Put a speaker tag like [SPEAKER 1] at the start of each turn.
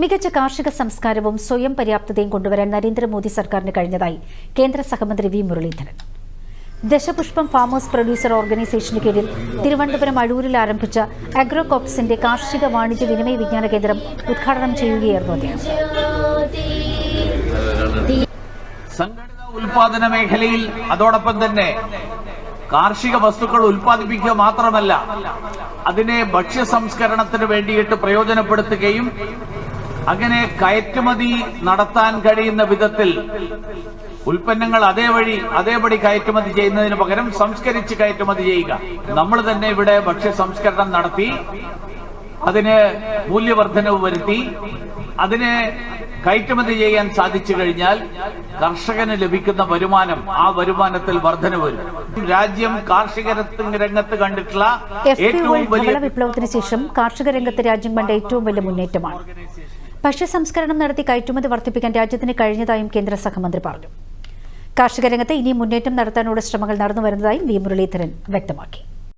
[SPEAKER 1] മികച്ച കാർഷിക സംസ്കാരവും സ്വയം പര്യാപ്തതയും കൊണ്ടുവരാൻ നരേന്ദ്രമോദി സർക്കാരിന് കഴിഞ്ഞതായി കേന്ദ്ര സഹമന്ത്രി V Muraleedharan. Dashapushpam farmers producer ഓർഗനൈസേഷന് കീഴിൽ തിരുവനന്തപുരം അഴൂരിൽ ആരംഭിച്ച അഗ്രോകോപ്സിന്റെ കാർഷിക വാണിജ്യ വിനിമയ വിജ്ഞാന കേന്ദ്രം ഉദ്ഘാടനം ചെയ്യുകയായിരുന്നു അദ്ദേഹം.
[SPEAKER 2] ഉൽപാദന മേഖലയിൽ അതോടൊപ്പം തന്നെ കാർഷിക വസ്തുക്കൾ ഉൽപ്പാദിപ്പിക്കുക മാത്രമല്ല അതിനെ ഭക്ഷ്യ സംസ്കരണത്തിന് വേണ്ടിയിട്ട് പ്രയോജനപ്പെടുത്തുകയും അങ്ങനെ കയറ്റുമതി നടത്താൻ കഴിയുന്ന വിധത്തിൽ ഉൽപ്പന്നങ്ങൾ അതേ വഴി അതേപടി കയറ്റുമതി ചെയ്യുന്നതിന് പകരം സംസ്കരിച്ച് കയറ്റുമതി ചെയ്യുക. നമ്മൾ തന്നെ ഇവിടെ ഭക്ഷ്യ സംസ്കരണം നടത്തി അതിന് മൂല്യവർദ്ധനവ് വരുത്തി അതിനെ കയറ്റുമതി ചെയ്യാൻ സാധിച്ചു കഴിഞ്ഞാൽ കർഷകന് ലഭിക്കുന്ന വരുമാനം ആ വരുമാനത്തിൽ വർധന വരും. രാജ്യം കാർഷിക രംഗത്ത് കണ്ടിട്ടുള്ള ഏറ്റവും വലിയ
[SPEAKER 1] വിപ്ലവത്തിന് ശേഷം കാർഷിക രംഗത്ത് രാജ്യം കണ്ട ഏറ്റവും വലിയ മുന്നേറ്റമാണ്. ഭക്ഷ്യ സംസ്കരണം നടത്തി കയറ്റുമതി വർദ്ധിപ്പിക്കാൻ രാജ്യത്തിന് കഴിഞ്ഞതായും കേന്ദ്ര സഹമന്ത്രി പറഞ്ഞു. കാർഷിക രംഗത്ത് ഇനിയും മുന്നേറ്റം നടത്താനുള്ള ശ്രമങ്ങൾ നടന്നു വരുന്നതായും വി മുരളീധരൻ വ്യക്തമാക്കി.